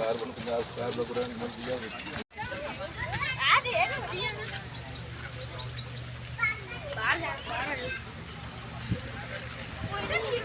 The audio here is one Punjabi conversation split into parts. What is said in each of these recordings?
ਸਰਕਾਰ ਵੱਲੋਂ ਪੰਜਾਬ ਸਰਕਾਰ ਦਾ ਪ੍ਰੋਗਰਾਮ ਮਿਲਦੀ ਹੈ ਆ ਦੇ ਇਹ ਵਧੀਆ ਨਾ ਬਾਹਰ ਜਾ ਬਾਹਰ ਜਾ ਕੋਈ ਨਾ ਠੀਕ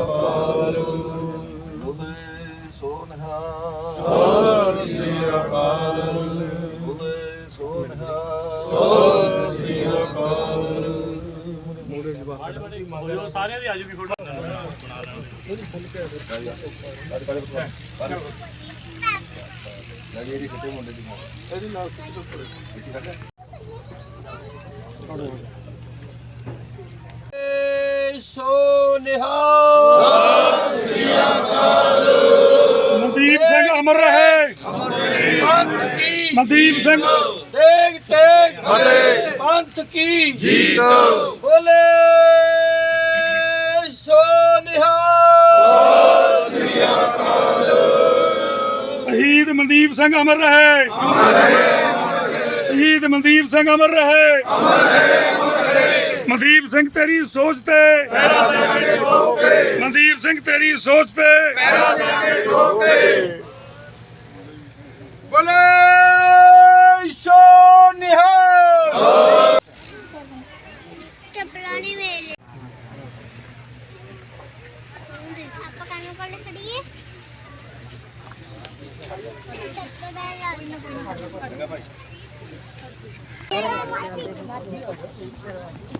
ਬਾਅਦ ਬੋਲੇ ਸੋਨਹਾ ਸਤਿ ਸ੍ਰੀ ਅਕਾਲ ਬੋਲੇ ਸੋਨਹਾ ਸਤਿ ਸ੍ਰੀ ਸਾਰਿਆਂ ਦੀ ਆਜੂ ਵੀ ਫੋਟੋ ਅਕਾਲ ਜਿਹੜੀ ਛੋਟੇ ਮੁੰਡੇ ਦੀ ਮੌਤ ਇਹਦੀ ਨਾਲ ਕਿੱਥੇ ਤੋਂ ਮਨਦੀਪ ਸਿੰਘ ਅਮਰ ਰਹੇ ਪੰਥ ਕੀ ਮਨਦੀਪ ਸਿੰਘ ਤੇਗ ਤੇਗ ਫਤਿਹ ਪੰਥ ਕੀ ਜੀਤ ਬੋਲੇ ਸੋ ਨਿਹਾਲ ਸ਼ਹੀਦ ਮਨਦੀਪ ਸਿੰਘ ਅਮਰ ਰਹੇ ਸ਼ਹੀਦ ਮਨਦੀਪ ਸਿੰਘ ਅਮਰ ਰਹੇ ਮਨਦੀਪ ਸਿੰਘ ਤੇਰੀ ਸੋਚ ਤੇ। ਮਨਦੀਪ ਸਿੰਘ ਤੇਰੀ ਸੋਚ ਤੇ। ਬੋਲੇ ਸੋ ਨਿਹਾਲ। ਚੱਪਲਾਂ ਨਹੀਂ ਮੇਰੇ ਆਪਾਂ ਕਾਨੂੰ ਕੋਲ ਖੜੀਏ। ਚੱਤੇ ਬੈਠ ਜਾ ਦੇਖੋ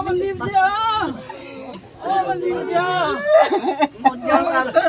ਮਨਦੀਪ ਜੀ ਓ ਮਨਦੀਪ ਜੀ ਮੋਜਾਂ ਕਰ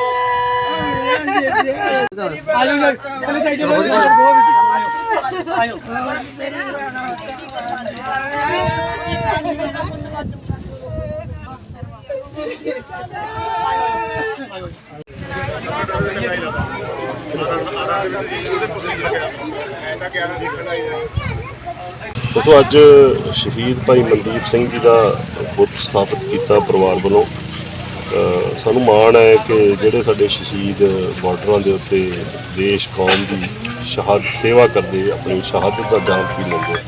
ਦੋਸਤੋ ਅੱਜ ਸ਼ਹੀਦ ਭਾਈ ਮਨਦੀਪ ਸਿੰਘ ਜੀ ਦਾ ਬੁੱਤ ਸਥਾਪਿਤ ਕੀਤਾ ਪਰਿਵਾਰ ਵੱਲੋਂ। ਸਾਨੂੰ ਮਾਣ ਹੈ ਕਿ ਜਿਹੜੇ ਸਾਡੇ ਸ਼ਹੀਦ ਬਾਰਡਰਾਂ ਦੇ ਉੱਤੇ ਦੇਸ਼, ਕੌਮ ਦੀ ਸ਼ਹਾਦਤ, ਸੇਵਾ ਕਰਦੇ ਆਪਣੀ ਸ਼ਹਾਦਤ ਦਾ ਦਾਨ ਪੀ ਲੈਂਦੇ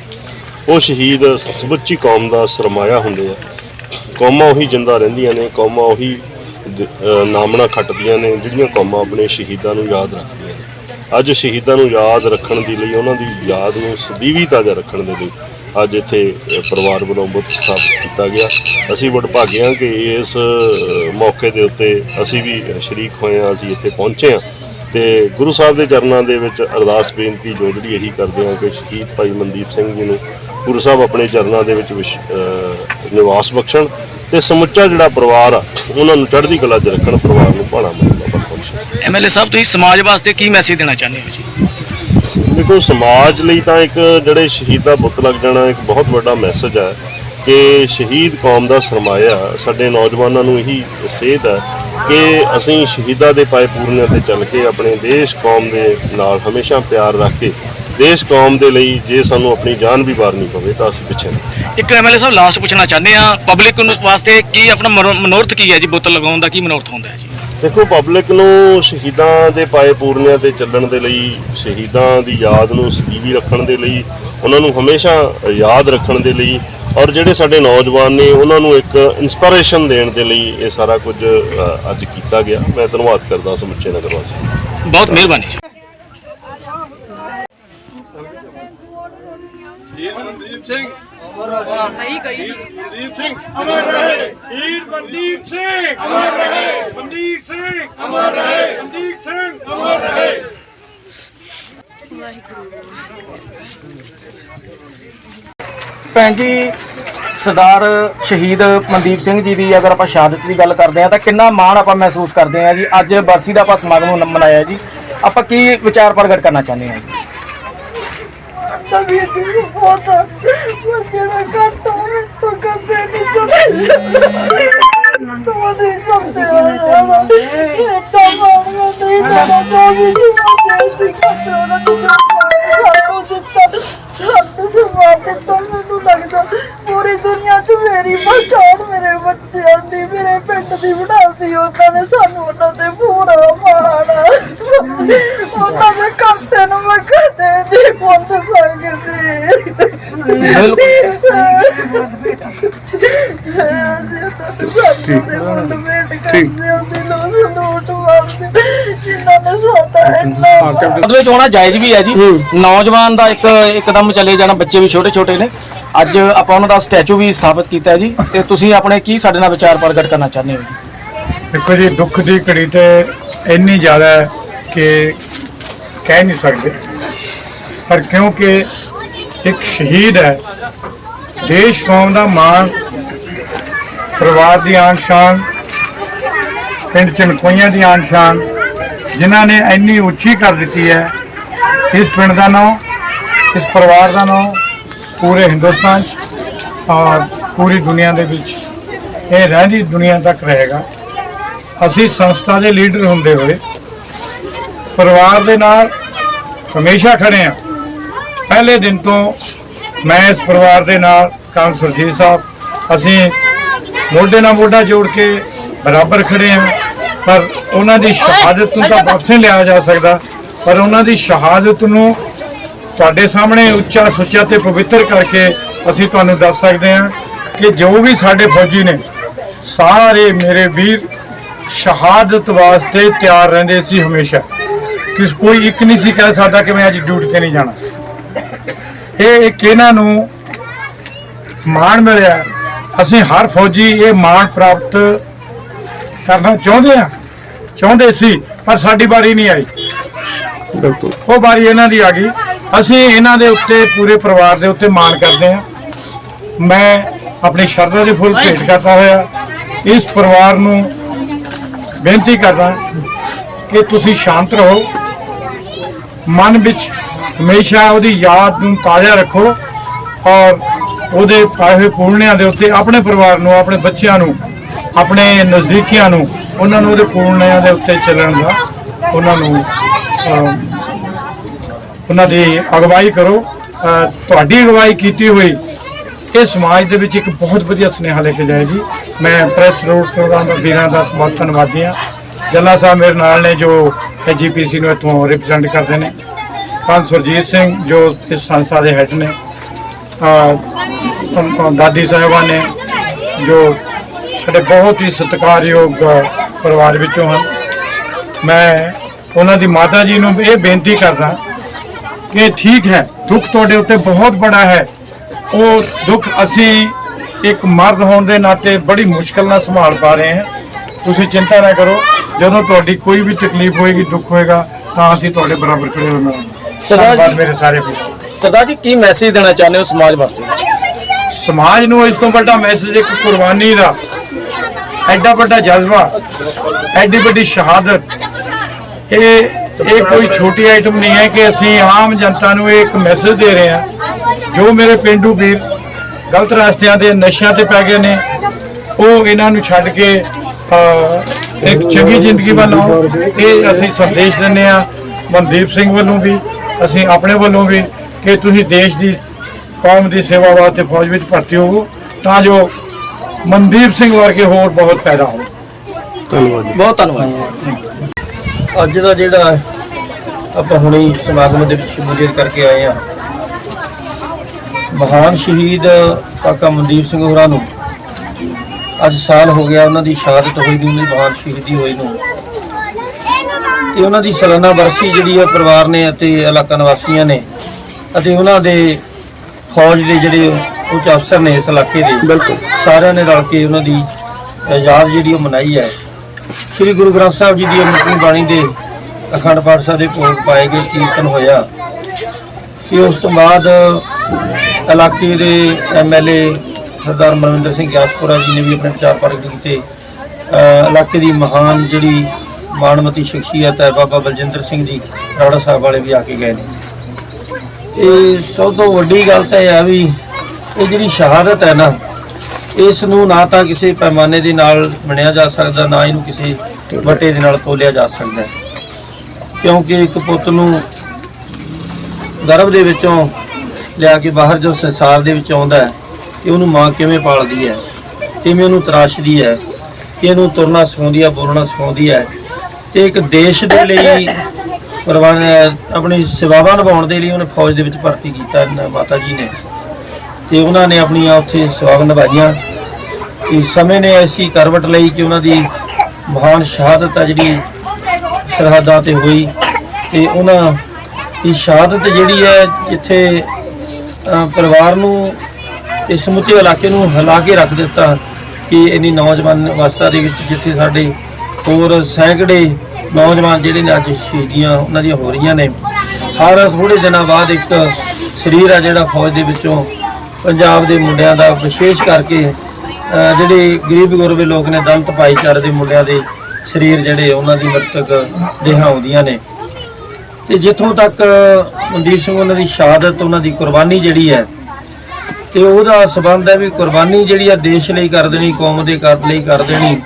ਉਹ ਸ਼ਹੀਦ ਸਮੁੱਚੀ ਕੌਮ ਦਾ ਸਰਮਾਇਆ ਹੁੰਦੇ ਆ। ਕੌਮਾਂ ਉਹੀ ਜਿੰਦਾ ਰਹਿੰਦੀਆਂ ਨੇ, ਕੌਮਾਂ ਉਹੀ ਨਾਮਣਾ ਖੱਟਦੀਆਂ ਨੇ, ਜਿਹੜੀਆਂ ਕੌਮਾਂ ਆਪਣੇ ਸ਼ਹੀਦਾਂ ਨੂੰ ਯਾਦ ਰੱਖਦੀਆਂ ਨੇ। ਅੱਜ ਸ਼ਹੀਦਾਂ ਨੂੰ ਯਾਦ ਰੱਖਣ ਦੇ ਲਈ, ਉਹਨਾਂ ਦੀ ਯਾਦ ਨੂੰ ਸਦੀਵੀ ਤਾਜ਼ਾ ਰੱਖਣ ਦੇ ਲਈ ਅੱਜ ਇੱਥੇ ਪਰਿਵਾਰ ਵੱਲੋਂ ਬੁੱਤ ਸਥਾਪਿਤ ਕੀਤਾ ਗਿਆ। ਅਸੀਂ ਵਡਭਾਗੇ ਹਾਂ ਕਿ ਇਸ ਮੌਕੇ ਦੇ ਉੱਤੇ ਅਸੀਂ ਵੀ ਸ਼ਰੀਕ ਹੋਏ ਹਾਂ, ਅਸੀਂ ਇੱਥੇ ਪਹੁੰਚੇ ਹਾਂ। ਤੇ ਗੁਰੂ ਸਾਹਿਬ ਦੇ ਚਰਨਾਂ ਦੇ ਵਿੱਚ ਅਰਦਾਸ ਬੇਨਤੀ ਜੋਦੜੀ ਇਹੀ ਕਰਦੇ ਹਾਂ ਕਿ ਸ਼ਹੀਦ ਭਾਈ ਮਨਦੀਪ ਸਿੰਘ ਜੀ ਨੂੰ ਗੁਰੂ ਸਾਹਿਬ ਆਪਣੇ ਚਰਨਾਂ ਦੇ ਵਿੱਚ ਵਿਸ਼- ਨਿਵਾਸ ਬਖਸ਼ਣ ਤੇ ਸਮੁੱਚਾ ਜਿਹੜਾ ਪਰਿਵਾਰ ਆ, ਉਹਨਾਂ ਨੂੰ ਚੜ੍ਹਦੀ ਕਲਾ 'ਚ ਰੱਖਣ, ਪਰਿਵਾਰ ਨੂੰ ਭਾਣਾ ਮੰਨਦਾ। ਬਖਸ਼ਣ ਐਮਐਲਏ ਸਾਹਿਬ, ਤੁਸੀਂ ਸਮਾਜ ਵਾਸਤੇ ਕੀ ਮੈਸੇਜ ਦੇਣਾ ਚਾਹੁੰਦੇ ਹੋ ਜੀ? ਦੇਖੋ ਸਮਾਜ ਲਈ ਤਾਂ ਇੱਕ ਜਿਹੜੇ ਸ਼ਹੀਦ ਦਾ ਬੁੱਤ ਲੱਗ ਜਾਣਾ ਇੱਕ ਬਹੁਤ ਵੱਡਾ ਮੈਸੇਜ ਹੈ ਕਿ ਸ਼ਹੀਦ ਕੌਮ ਦਾ ਸਰਮਾਇਆ ਸਾਡੇ ਨੌਜਵਾਨਾਂ ਨੂੰ ਇਹੀ ਸੇਧ ਹੈ ਕਿ ਅਸੀਂ ਸ਼ਹੀਦਾਂ ਦੇ ਪਾਏ ਪੂਰਨਿਆਂ ਤੇ ਚੱਲ ਕੇ ਆਪਣੇ ਦੇਸ਼ ਕੌਮ ਦੇ ਨਾਲ ਹਮੇਸ਼ਾ ਪਿਆਰ ਰੱਖ ਕੇ ਦੇਸ਼ ਕੌਮ ਦੇ ਲਈ ਜੇ ਸਾਨੂੰ ਆਪਣੀ ਜਾਨ ਵੀ ਵਾਰਨੀ ਪਵੇ ਤਾਂ ਅਸੀਂ ਪਿੱਛੇ ਨਹੀਂ। ਇੱਕ ਐਮਐਲਏ ਸਾਹਿਬ ਲਾਸਟ ਪੁੱਛਣਾ ਚਾਹੁੰਦੇ ਆ ਪਬਲਿਕ ਨੂੰ ਵਾਸਤੇ ਕੀ ਆਪਣਾ ਮਨੋ- ਮਨੋਰਥ ਕੀ ਹੈ ਜੀ, ਬੁੱਤ ਲਗਾਉਣ ਦਾ ਕੀ ਮਨੋਰਥ ਹੁੰਦਾ ਹੈ ਜੀ? ਦੇਖੋ ਪਬਲਿਕ ਨੂੰ ਸ਼ਹੀਦਾਂ ਦੇ ਪਾਏ ਪੂਰਨਿਆਂ ਤੇ ਚੱਲਣ ਦੇ ਲਈ ਸ਼ਹੀਦਾਂ ਦੀ ਯਾਦ ਨੂੰ ਸਜੀਵੀ ਰੱਖਣ ਦੇ ਲਈ ਉਹਨਾਂ ਨੂੰ ਹਮੇਸ਼ਾ ਯਾਦ ਰੱਖਣ ਦੇ ਲਈ ਔਰ ਜਿਹੜੇ ਸਾਡੇ ਨੌਜਵਾਨ ਨੇ ਉਹਨਾਂ ਨੂੰ ਇੱਕ ਇਨਸਪੀਰੇਸ਼ਨ ਦੇਣ ਦੇ ਲਈ ਇਹ ਸਾਰਾ ਕੁਝ ਅੱਜ ਕੀਤਾ ਗਿਆ। ਮੈਂ ਧੰਨਵਾਦ ਕਰਦਾ ਸਮੁੱਚੇ ਨਗਰ ਵਾਸੀਆਂ ਦਾ। ਬਹੁਤ ਮਿਹਰਬਾਨੀ। ਜੀ ਮਨਦੀਪ ਸਿੰਘ। ਮਨਦੀਪ ਸਿੰਘ ਸ਼ਹੀਦ ਮਨਦੀਪ ਸਿੰਘ ਅਮਰ ਰਹੇ। ਮਨਦੀਪ ਸਿੰਘ ਅਮਰ ਰਹੇ। ਮਨਦੀਪ ਸਿੰਘ ਅਮਰ ਰਹੇ। ਭੈਣ ਜੀ ਸਰਦਾਰ ਸ਼ਹੀਦ ਮਨਦੀਪ ਸਿੰਘ ਜੀ ਦੀ ਅਗਰ ਆਪਾਂ ਸ਼ਹਾਦਤ ਦੀ ਗੱਲ ਕਰਦੇ ਹਾਂ ਤਾਂ ਕਿੰਨਾ ਮਾਣ ਆਪਾਂ ਮਹਿਸੂਸ ਕਰਦੇ ਹਾਂ ਜੀ। ਅੱਜ ਬਰਸੀ ਦਾ ਆਪਾਂ ਸਮਾਗਮ ਨ- ਮਨਾਇਆ ਜੀ। ਆਪਾਂ ਕੀ ਵਿਚਾਰ ਪ੍ਰਗਟ ਕਰਨਾ ਚਾਹੁੰਦੇ ਹਾਂ ਜੀ? там є робота. Вона карта, тільки це не Вони там делала. Там, вони там, там, там, там, там, там, там, там, там, там, там, там, ਉਹਦੇ ਵਿੱਚ ਹੋਣਾ ਜਾਇਜ਼ ਵੀ ਹੈ ਜੀ। ਨੌਜਵਾਨ ਦਾ ਇੱਕ ਇੱਕਦਮ ਚਲੇ ਜਾਣਾ ਬੱਚੇ ਵੀ ਛੋਟੇ ਛੋਟੇ ਨੇ। ਅੱਜ ਆਪਾਂ ਉਹਨਾਂ ਦਾ ਸਟੈਚੂ ਵੀ ਸਥਾਪਿਤ ਕੀਤਾ ਹੈ ਜੀ। ਤੇ ਤੁਸੀਂ ਆਪਣੇ ਕੀ ਸਾਡੇ ਨਾਲ ਵਿਚਾਰ ਪ੍ਰਗਟ ਕਰਨਾ ਚਾਹੁੰਦੇ ਹੋ ਜੀ? ਦੇਖੋ ਜੀ ਦੁੱਖ ਦੀ ਘੜੀ ਤੇ ਇੰਨੀ ਜ਼ਿਆਦਾ ਹੈ ਕਿ ਕਹਿ ਨਹੀਂ ਸਕਦੇ। ਪਰ ਕਿਉਂਕਿ ਇੱਕ ਸ਼ਹੀਦ ਹੈ ਦੇਸ਼ ਕੌਮ ਦਾ ਮਾਣ ਪਰਿਵਾਰ ਦੀ ਆਨ ਸ਼ਾਨ ਪਿੰਡ ਚਨਕੋਈਆਂ ਦੀ ਆਨ ਸ਼ਾਨ ਜਿਨ੍ਹਾਂ ਨੇ ਇੰਨੀ ਉੱਚੀ ਕਰ ਦਿੱਤੀ ਹੈ, ਇਸ ਪਿੰਡ ਦਾ ਨਾਮ ਇਸ ਪਰਿਵਾਰ ਦਾ ਨਾਮ ਪੂਰੇ ਹਿੰਦੁਸਤਾਨ 'ਚ ਔਰ ਪੂਰੀ ਦੁਨੀਆ ਦੇ ਵਿੱਚ ਇਹ ਰਹਿੰਦੀ ਦੁਨੀਆ ਤੱਕ ਰਹੇਗਾ। ਅਸੀਂ ਸੰਸਥਾ ਦੇ ਲੀਡਰ ਹੁੰਦੇ ਹੋਏ ਪਰਿਵਾਰ ਦੇ ਨਾਲ ਹਮੇਸ਼ਾ ਖੜੇ ਹਾਂ। ਪਹਿਲੇ ਦਿਨ ਤੋਂ ਮੈਂ ਇਸ ਪਰਿਵਾਰ ਦੇ ਨਾਲ ਕਾਂਗ ਸੁਰਜੀਤ ਸਾਹਿਬ, ਅਸੀਂ ਮੋਢੇ ਨਾਲ ਮੋਢਾ ਜੋੜ ਕੇ ਬਰਾਬਰ ਖੜੇ ਹਾਂ। ਪਰ ਉਹਨਾਂ ਦੀ ਸ਼ਹਾਦਤ ਨੂੰ ਤਾਂ ਵਾਪਸ ਨਹੀਂ ਲਿਆ ਜਾ ਸਕਦਾ। ਪਰ ਉਹਨਾਂ ਦੀ ਸ਼ਹਾਦਤ ਨੂੰ ਤੁਹਾਡੇ ਸਾਹਮਣੇ ਉੱਚਾ ਸੁੱਚਾ ਤੇ ਪਵਿੱਤਰ ਕਰਕੇ ਅਸੀਂ ਤੁਹਾਨੂੰ ਦੱਸ ਸਕਦੇ ਹਾਂ ਕਿ ਜੋ ਵੀ ਸਾਡੇ ਫੌਜੀ ਨੇ ਸਾਰੇ ਮੇਰੇ ਵੀਰ ਸ਼ਹਾਦਤ ਵਾਸਤੇ ਤਿਆਰ ਰਹਿੰਦੇ ਸੀ ਹਮੇਸ਼ਾ। ਕਿਸ ਕੋਈ ਇੱਕ ਨਹੀਂ ਸੀ ਕਹਿ ਸਕਦਾ ਕਿ ਮੈਂ ਅੱਜ ਡਿਊਟੀ ਤੇ ਨਹੀਂ ਜਾਣਾ। ਇਹ ਇੱਕ ਇਹਨਾਂ ਨੂੰ ਮਾਣ ਮਿਲਿਆ। ਅਸੀਂ ਹਰ ਫੌਜੀ ਇਹ ਮਾਣ ਪ੍ਰਾਪਤ ਕਰਨਾ ਚਾਹੁੰਦੇ ਆ ਚਾਹੁੰਦੇ ਸੀ ਪਰ ਸਾਡੀ ਵਾਰੀ ਨਹੀਂ ਆਈ। ਬਿਲਕੁਲ। ਉਹ ਵਾਰੀ ਇਹਨਾਂ ਦੀ ਆ ਗਈ। ਅਸੀਂ ਇਹਨਾਂ ਦੇ ਉੱਤੇ ਪੂਰੇ ਪਰਿਵਾਰ ਦੇ ਉੱਤੇ ਮਾਣ ਕਰਦੇ ਹਾਂ। ਮੈਂ ਆਪਣੀ ਸ਼ਰਧਾ ਦੇ ਫੁੱਲ ਭੇਟ ਕਰਦਾ ਹੋਇਆ ਇਸ ਪਰਿਵਾਰ ਨੂੰ ਬੇਨਤੀ ਕਰਦਾ ਕਿ ਤੁਸੀਂ ਸ਼ਾਂਤ ਰਹੋ। ਮਨ ਵਿੱਚ ਹਮੇਸ਼ਾ ਉਹਦੀ ਯਾਦ ਨੂੰ ਤਾਜ਼ਾ ਰੱਖੋ ਔਰ ਉਹਦੇ ਪਾਏ ਹੋਏ ਪੂਰਨਿਆਂ ਦੇ ਉੱਤੇ ਆਪਣੇ ਪਰਿਵਾਰ ਨੂੰ ਆਪਣੇ ਬੱਚਿਆਂ ਨੂੰ ਆਪਣੇ ਨਜ਼ਦੀਕੀਆਂ ਨੂੰ, ਉਹਨਾਂ ਨੂੰ ਉਹਦੇ ਪੂਰਨਿਆਂ ਦੇ ਉੱਤੇ ਚੱਲਣ ਦਾ ਉਹਨਾਂ ਨੂੰ ਉਹਨਾਂ ਦੀ ਅਗਵਾਈ ਕਰੋ। ਤੁਹਾਡੀ ਅਗਵਾਈ ਕੀਤੀ ਹੋਈ ਇਹ ਸਮਾਜ ਦੇ ਵਿੱਚ ਇੱਕ ਬਹੁਤ ਵਧੀਆ ਸੁਨੇਹਾ ਲੈ ਕੇ ਜਾਏ ਜੀ। ਮੈਂ ਪ੍ਰੈਸ ਰੋਡ ਪ੍ਰੋਗਰਾਮ ਦਾ ਵੀਰਾਂ ਦਾ ਬਹੁਤ ਧੰਨਵਾਦੀ ਹਾਂ। ਜੱਲਾ ਸਾਹਿਬ ਮੇਰੇ ਨਾਲ ਨੇ ਜੋ ਐਜੀਪੀਸੀ ਨੂੰ ਇੱਥੋਂ ਰਿਪਰੈਜ਼ੈਂਟ ਕਰਦੇ ਨੇ। ਪੰਜ ਸੁਰਜੀਤ ਸਿੰਘ ਜੋ ਇਸ ਸੰਸਥਾ ਦੇ ਹੈੱਡ ਨੇ। ਦਾਦੀ ਸਾਹਿਬਾਨ ਨੇ ਜੋ ਸਾਡੇ ਬਹੁਤ ਹੀ ਸਤਿਕਾਰਯੋਗ ਪਰਿਵਾਰ ਵਿੱਚੋਂ ਹਨ। ਮੈਂ ਉਹਨਾਂ ਦੀ ਮਾਤਾ ਜੀ ਨੂੰ ਇਹ ਬੇਨਤੀ ਕਰਦਾ ਕਿ ਠੀਕ ਹੈ ਦੁੱਖ ਤੁਹਾਡੇ ਉੱਤੇ ਬਹੁਤ ਬੜਾ ਹੈ। ਉਹ ਦੁੱਖ ਅਸੀਂ ਇੱਕ ਮਰਦ ਹੋਣ ਦੇ ਨਾਤੇ ਬੜੀ ਮੁਸ਼ਕਲ ਨਾਲ ਸੰਭਾਲ ਪਾ ਰਹੇ ਹਾਂ। ਤੁਸੀਂ ਚਿੰਤਾ ਨਾ ਕਰੋ ਜਦੋਂ ਤੁਹਾਡੀ ਕੋਈ ਵੀ ਤਕਲੀਫ ਹੋਏਗੀ ਦੁੱਖ ਹੋਏਗਾ ਤਾਂ ਅਸੀਂ ਤੁਹਾਡੇ ਬਰਾਬਰ ਖੜੇ ਹੋਵਾਂਗੇ ਸਰਦਾਰ ਮੇਰੇ ਸਾਰੇ ਸਰਦਾਰ ਜੀ ਕੀ ਮੈਸੇਜ ਦੇਣਾ ਚਾਹੁੰਦੇ ਹੋ ਸਮਾਜ ਵਾਸਤੇ? ਸਮਾਜ ਨੂੰ ਇਸ ਤੋਂ ਵੱਡਾ ਮੈਸੇਜ ਇੱਕ ਕੁਰਬਾਨੀ ਦਾ ਐਡਾ ਵੱਡਾ ਜਜ਼ਬਾ, ਐਡੀ ਵੱਡੀ ਸ਼ਹਾਦਤ। ਇਹ ਇਹ ਕੋਈ ਛੋਟੀ ਆਈਟਮ ਨਹੀਂ ਹੈ ਕਿ ਅਸੀਂ ਆਮ ਜਨਤਾ ਨੂੰ ਇੱਕ ਮੈਸੇਜ ਦੇ ਰਹੇ ਹਾਂ। ਜੋ ਮੇਰੇ ਪਿੰਡੂ ਵੀਰ ਗਲਤ ਰਸਤਿਆਂ ਦੇ ਨਸ਼ਿਆਂ ਤੇ ਪੈ ਗਏ ਨੇ, ਉਹ ਇਹਨਾਂ ਨੂੰ ਛੱਡ ਕੇ ਇੱਕ ਚੰਗੀ ਜ਼ਿੰਦਗੀ ਵੱਲ ਆਓ ਇਹ ਅਸੀਂ ਸੰਦੇਸ਼ ਦਿੰਦੇ ਆ ਮਨਦੀਪ ਸਿੰਘ ਵੱਲੋਂ ਵੀ, ਅਸੀਂ ਆਪਣੇ ਵੱਲੋਂ ਵੀ ਕਿ ਤੁਸੀਂ ਦੇਸ਼ ਦੀ ਕੌਮ ਦੀ ਸੇਵਾ ਵਾਸਤੇ ਫੌਜ ਵਿੱਚ ਭਰਤੀ ਹੋਵੋ, ਤਾਂ ਜੋ ਮਨਦੀਪ ਸਿੰਘ ਵਰਗੇ ਹੋਰ ਬਹੁਤ ਪੈਦਾ ਹੋਣ ਬਹੁਤ ਧੰਨਵਾਦ ਅੱਜ ਦਾ ਜਿਹੜਾ ਆਪਾਂ ਹੁਣੇ ਹੀ ਸਮਾਗਮ ਦੇ ਵਿੱਚ ਸ਼ਮੂਲੀਅਤ ਕਰਕੇ ਆਏ ਆ ਮਹਾਨ ਸ਼ਹੀਦ ਕਾਕਾ ਮਨਦੀਪ ਸਿੰਘ ਹੋਰਾਂ ਨੂੰ ਅੱਜ ਸਾਲ ਹੋ ਗਿਆ ਉਹਨਾਂ ਦੀ ਸ਼ਹਾਦਤ ਹੋਈ ਦੀ ਉਹਨਾਂ ਦੀ ਮਹਾਨ ਸ਼ਹੀਦੀ ਹੋਈ ਨੂੰ। ਤੇ ਉਹਨਾਂ ਦੀ ਸਾਲਾਨਾ ਬਰਸੀ ਜਿਹੜੀ ਹੈ ਪਰਿਵਾਰ ਨੇ ਅਤੇ ਇਲਾਕਾ ਨਿਵਾਸੀਆਂ ਨੇ ਅਤੇ ਉਹਨਾਂ ਦੇ ਫੌਜ ਦੇ ਜਿਹੜੇ ਉੱਚ ਅਫਸਰ ਨੇ ਇਸ ਇਲਾਕੇ ਦੇ। ਬਿਲਕੁਲ। ਸਾਰਿਆਂ ਨੇ ਰਲ ਕੇ ਉਹਨਾਂ ਦੀ ਯਾਦ ਜਿਹੜੀ ਉਹ ਮਨਾਈ ਹੈ। ਸ੍ਰੀ ਗੁਰੂ ਗ੍ਰੰਥ ਸਾਹਿਬ ਜੀ ਦੀ ਅੰਮ੍ਰਿਤਮਈ ਬਾਣੀ ਦੇ ਅਖੰਡ ਪਾਠ ਸਾਹਿਬ ਦੇ ਭੋਗ ਪਾਏ ਗਏ ਕੀਰਤਨ ਹੋਇਆ। ਤੇ ਉਸ ਤੋਂ ਬਾਅਦ ਇਲਾਕੇ ਦੇ ਐਮਐਲਏ ਸਰਦਾਰ ਮਨਵਿੰਦਰ ਸਿੰਘ ਗਿਆਸਪੁਰਾ ਜੀ ਨੇ ਵੀ ਆਪਣੇ ਵਿਚਾਰ ਪ੍ਰਗਟ ਕੀਤੇ। ਇਲਾਕੇ ਦੀ ਮਹਾਨ ਜਿਹੜੀ ਮਾਣਮਤੀ ਸ਼ਖਸੀਅਤ ਹੈ ਬਾਬਾ ਬਲਜਿੰਦਰ ਸਿੰਘ ਜੀ ਰਾੜਾ ਸਾਹਿਬ ਵਾਲੇ ਵੀ ਆ ਕੇ ਗਏ ਨੇ। ਇਹ ਸਭ ਤੋਂ ਵੱਡੀ ਗੱਲ ਤਾਂ ਇਹ ਆ ਵੀ ਇਹ ਜਿਹੜੀ ਸ਼ਹਾਦਤ ਹੈ ਨਾ, ਇਸ ਨੂੰ ਨਾ ਤਾਂ ਕਿਸੇ ਪੈਮਾਨੇ ਦੇ ਨਾਲ ਬਣਿਆ ਜਾ ਸਕਦਾ, ਨਾ ਇਹਨੂੰ ਕਿਸੇ ਵਟੇ ਦੇ ਨਾਲ ਤੋਲਿਆ ਜਾ ਸਕਦਾ। ਕਿਉਂਕਿ ਇੱਕ ਪੁੱਤ ਨੂੰ ਗਰਭ ਦੇ ਵਿੱਚੋਂ ਲਿਆ ਕੇ ਬਾਹਰ ਜੋ ਸੰਸਾਰ ਦੇ ਵਿੱਚ ਆਉਂਦਾ ਹੈ, ਤੇ ਉਹਨੂੰ ਮਾਂ ਕਿਵੇਂ ਪਾਲਦੀ ਹੈ? ਕਿਵੇਂ ਉਹਨੂੰ ਤਰਾਸ਼ਦੀ ਹੈ? ਕਿ ਇਹਨੂੰ ਤੁਰਨਾ ਸਿਖਾਉਂਦੀ ਹੈ, ਬੋਲਣਾ ਸਿਖਾਉਂਦੀ ਹੈ? ਤੇ ਇੱਕ ਦੇਸ਼ ਦੇ ਲਈ ਕੁਰਬਾਨ ਆਪਣੀ ਸੇਵਾਵਾਂ ਨਿਭਾਉਣ ਦੇ ਲਈ ਉਹਨੇ ਫੌਜ ਦੇ ਵਿੱਚ ਭਰਤੀ ਕੀਤਾ, ਮਾਤਾ ਜੀ ਨੇ। ਤੇ ਉਹਨਾਂ ਨੇ ਆਪਣੀਆਂ ਉੱਥੇ ਸੇਵਾਵਾਂ ਨਿਭਾਈਆਂ। ਤੇ ਸਮੇਂ ਨੇ ਐਸੀ ਕਰਵਟ ਲਈ ਕਿ ਉਹਨਾਂ ਦੀ ਮਹਾਨ ਸ਼ਹਾਦਤ ਆ ਜਿਹੜੀ ਸਰਹੱਦਾਂ ਤੇ ਹੋਈ। ਤੇ ਉਹਨਾਂ ਦੀ ਸ਼ਹਾਦਤ ਜਿਹੜੀ ਹੈ ਜਿੱਥੇ ਪਰਿਵਾਰ ਨੂੰ ਇਸ ਸਮੁੱਚੇ ਇਲਾਕੇ ਨੂੰ ਹਿਲਾ ਕੇ ਰੱਖ ਦਿੱਤਾ ਕਿ ਇੰਨੀ ਨੌਜਵਾਨ ਅਵਸਥਾ ਦੇ ਵਿੱਚ ਜਿੱਥੇ ਸਾਡੇ ਹੋਰ ਸੈਂਕੜੇ ਨੌਜਵਾਨ ਜਿਹੜੇ ਨੇ ਅੱਜ ਸ਼ਹੀਦੀਆਂ ਉਹਨਾਂ ਦੀਆਂ ਹੋ ਰਹੀਆਂ ਨੇ। ਹਰ ਥੋੜੇ ਦਿਨਾਂ ਬਾਅਦ ਇੱਕ ਸਰੀਰ ਆ ਜਿਹੜਾ ਫੌਜ ਦੇ ਵਿੱਚੋਂ ਪੰਜਾਬ ਦੇ ਮੁੰਡਿਆਂ ਦਾ ਵਿਸ਼ੇਸ਼ ਕਰਕੇ ਜਿਹੜੇ ਗਰੀਬ ਗੁਰਬੇ ਲੋਕ ਨੇ ਦਲਤ ਭਾਈਚਾਰੇ ਦੇ ਮੁੰਡਿਆਂ ਦੇ ਸਰੀਰ ਜਿਹੜੇ ਉਹਨਾਂ ਦੀ ਮਰਤਕ ਦੇਹਾਂ ਆਉਂਦੀਆਂ ਨੇ। ਤੇ ਜਿੱਥੋਂ ਤੱਕ ਮਨਦੀਪ ਸਿੰਘ ਉਹਨਾਂ ਦੀ ਸ਼ਹਾਦਤ, ਉਹਨਾਂ ਦੀ ਕੁਰਬਾਨੀ ਜਿਹੜੀ ਹੈ, ਤੇ ਉਹਦਾ ਸਬੰਧ ਹੈ ਵੀ ਕੁਰਬਾਨੀ ਜਿਹੜੀ ਆ ਦੇਸ਼ ਲਈ ਕਰ ਦੇਣੀ, ਕੌਮ ਦੇ ਕਰ ਲਈ ਕਰ ਦੇਣੀ,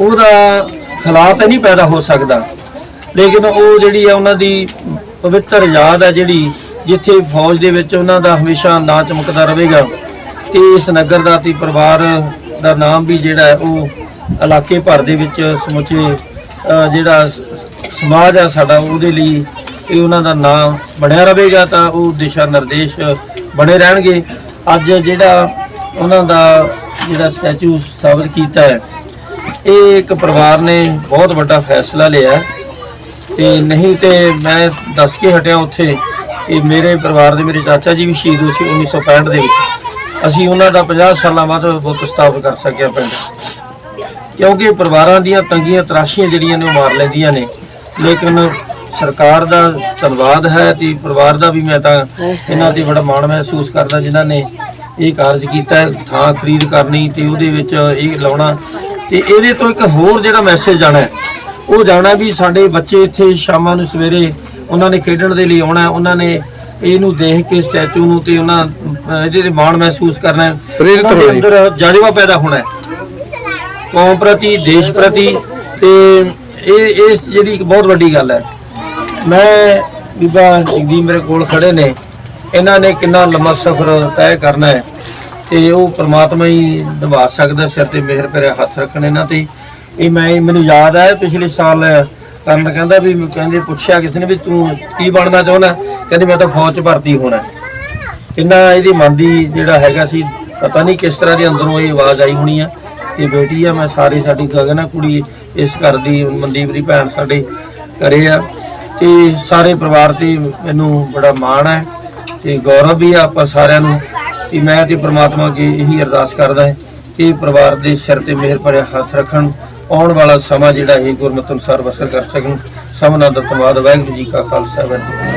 ਉਹਦਾ ਖਿਲਾਫ ਨਹੀਂ ਪੈਦਾ ਹੋ ਸਕਦਾ। ਲੇਕਿਨ ਉਹ ਜਿਹੜੀ ਆ, ਉਹਨਾਂ ਦੀ ਪਵਿੱਤਰ ਯਾਦ ਹੈ ਜਿਹੜੀ ਜਿੱਥੇ ਫੌਜ ਦੇ ਵਿੱਚ ਉਹਨਾਂ ਦਾ ਹਮੇਸ਼ਾ ਨਾਂ ਚਮਕਦਾ ਰਹੇਗਾ ਤੇ ਇਸ ਨਗਰ ਦਾ ਤੇ ਪਰਿਵਾਰ ਦਾ ਨਾਮ ਵੀ ਜਿਹੜਾ ਉਹ ਇਲਾਕੇ ਭਰ ਦੇ ਵਿੱਚ ਸਮੁੱਚੇ ਜਿਹੜਾ ਸਮਾਜ ਆ ਸਾਡਾ ਉਹਦੇ ਲਈ ਇਹ ਉਹਨਾਂ ਦਾ ਨਾਮ ਬਣਿਆ ਰਹੇਗਾ ਤਾਂ ਉਹ ਦਿਸ਼ਾ ਨਿਰਦੇਸ਼ ਬਣੇ ਰਹਿਣਗੇ। ਅੱਜ ਜਿਹੜਾ ਉਹਨਾਂ ਦਾ ਜਿਹੜਾ ਸਟੈਚੂ ਸਥਾਪਿਤ ਕੀਤਾ ਹੈ, ਇਹ ਇੱਕ ਪਰਿਵਾਰ ਨੇ ਬਹੁਤ ਵੱਡਾ ਫੈਸਲਾ ਲਿਆ ਹੈ ਤੇ ਨਹੀਂ ਤੇ ਮੈਂ ਦੱਸ ਕੇ ਹਟਿਆ ਉੱਥੇ। ਕਿ ਮੇਰੇ ਪਰਿਵਾਰ ਦੇ ਮੇਰੇ ਚਾਚਾ ਜੀ ਵੀ ਸ਼ਹੀਦ ਹੋਏ ਸੀ 1965 ਦੇ ਵਿੱਚ। ਅਸੀਂ ਉਹਨਾਂ ਦਾ 50 ਸਾਲਾਂ ਬਾਅਦ ਬੁੱਤ ਸਥਾਪਿਤ ਕਰ ਸਕਿਆ ਪਿੰਡ। ਕਿਉਂਕਿ ਪਰਿਵਾਰਾਂ ਦੀਆਂ ਤੰਗੀਆਂ, ਤਰਾਸ਼ੀਆਂ ਜਿਹੜੀਆਂ ਨੇ ਉਹ ਮਾਰ ਲੈਂਦੀਆਂ ਨੇ। ਲੇਕਿਨ ਸਰਕਾਰ ਦਾ ਧੰਨਵਾਦ ਹੈ ਤੇ ਪਰਿਵਾਰ ਦਾ ਵੀ ਮੈਂ ਤਾਂ ਇਹਨਾਂ ਤੇ ਬੜਾ ਮਾਣ ਮਹਿਸੂਸ ਕਰਦਾ ਜਿਨ੍ਹਾਂ ਨੇ ਇਹ ਕਾਰਜ ਕੀਤਾ ਥਾਂ ਖਰੀਦ ਕਰਨੀ ਤੇ ਉਹਦੇ ਵਿੱਚ ਇਹ ਲਾਉਣਾ। ਤੇ ਇਹਦੇ ਤੋਂ ਇੱਕ ਹੋਰ ਜਿਹੜਾ ਮੈਸੇਜ ਜਾਣਾ ਉਹ ਜਾਣਾ ਵੀ ਸਾਡੇ ਬੱਚੇ ਇੱਥੇ ਸ਼ਾਮਾਂ ਨੂੰ ਸਵੇਰੇ ਉਹਨਾਂ ਨੇ ਖੇਡਣ ਦੇ ਲਈ ਆਉਣਾ ਉਹਨਾਂ ਨੇ ਇਹਨੂੰ ਦੇਖ ਕੇ ਸਟੈਚੂ ਨੂੰ ਤੇ ਉਹਨਾਂ ਤੇ ਮਾਣ ਮਹਿਸੂਸ ਕਰਨਾ ਹੈ। ਉਹਨਾਂ ਦੇ ਅੰਦਰ ਜਜ਼ਬਾ ਪੈਦਾ ਹੋਣਾ ਹੈ। ਕੌਮ ਪ੍ਰਤੀ ਦੇਸ਼ ਪ੍ਰਤੀ ਤੇ ਇਹ ਇਸ ਜਿਹੜੀ ਇੱਕ ਬਹੁਤ ਵੱਡੀ ਗੱਲ ਹੈ। ਮੈਂ ਬੀਬਾ ਜਗਦੀਪ ਮੇਰੇ ਕੋਲ ਖੜੇ ਨੇ। ਇਹਨਾਂ ਨੇ ਕਿੰਨਾ ਲੰਮਾ ਸਫ਼ਰ ਤੈਅ ਕਰਨਾ ਹੈ ਤੇ ਉਹ ਪ੍ਰਮਾਤਮਾ ਹੀ ਨਿਭਾ ਸਕਦਾ ਸਿਰ ਤੇ ਮਿਹਰ ਭਰਿਆ ਹੱਥ ਰੱਖਣ ਇਹਨਾਂ ਤੇ। ਇਹ ਮੈਂ ਮੈਨੂੰ ਯਾਦ ਹੈ ਪਿਛਲੇ ਸਾਲ ਕਰਨ ਕਹਿੰਦਾ ਵੀ ਕਹਿੰਦੇ ਪੁੱਛਿਆ ਕਿਸੇ ਨੇ ਵੀ ਤੂੰ ਕੀ ਬਣਨਾ ਚਾਹੁੰਦਾ? ਕਹਿੰਦੇ ਮੈਂ ਤਾਂ ਫੌਜ 'ਚ ਭਰਤੀ ਹੋਣਾ। ਹੈ। ਕਿੰਨਾ ਇਹਦੀ ਮਨ ਦੀ ਜਿਹੜਾ ਹੈਗਾ ਸੀ, ਪਤਾ ਨਹੀਂ ਕਿਸ ਤਰ੍ਹਾਂ ਦੀ ਅੰਦਰੋਂ ਇਹ ਆਵਾਜ਼ ਆਈ ਹੋਣੀ ਆ ਤੇ ਬੇਟੀ ਆ, ਮੈਂ ਸਾਰੀ ਸਾਡੀ ਗਗਨ ਆ ਕੁੜੀ, ਇਸ ਘਰ ਦੀ ਮਨਦੀਪ ਦੀ ਭੈਣ ਸਾਡੇ ਘਰੇ ਆ। ਤੇ ਸਾਰੇ ਪਰਿਵਾਰ ਤੇ ਮੈਨੂੰ ਬੜਾ ਮਾਣ ਹੈ ਤੇ ਗੌਰਵ ਵੀ ਆ ਆਪਾਂ ਸਾਰਿਆਂ ਨੂੰ ਕਿ ਮੈਂ ਤੇ ਪ੍ਰਮਾਤਮਾ ਅੱਗੇ ਇਹੀ ਅਰਦਾਸ ਕਰਦਾ ਹਾਂ ਕਿ ਪਰਿਵਾਰ ਦੇ ਸਿਰ ਤੇ ਮਿਹਰ ਭਰਿਆ ਹੱਥ ਰੱਖਣ। ਆਉਣ ਵਾਲਾ ਸਮਾਂ ਜਿਹੜਾ ਇਹ ਗੁਰਮਤਿ ਅਨੁਸਾਰ ਬਸਰ ਕਰ ਸਕਣ ਸਭਨਾਂ ਦਾ ਧੰਨਵਾਦ। ਵਾਹਿਗੁਰੂ ਜੀ ਕਾ ਖਾਲਸਾ, ਵਾਹਿਗੁਰੂ ਜੀ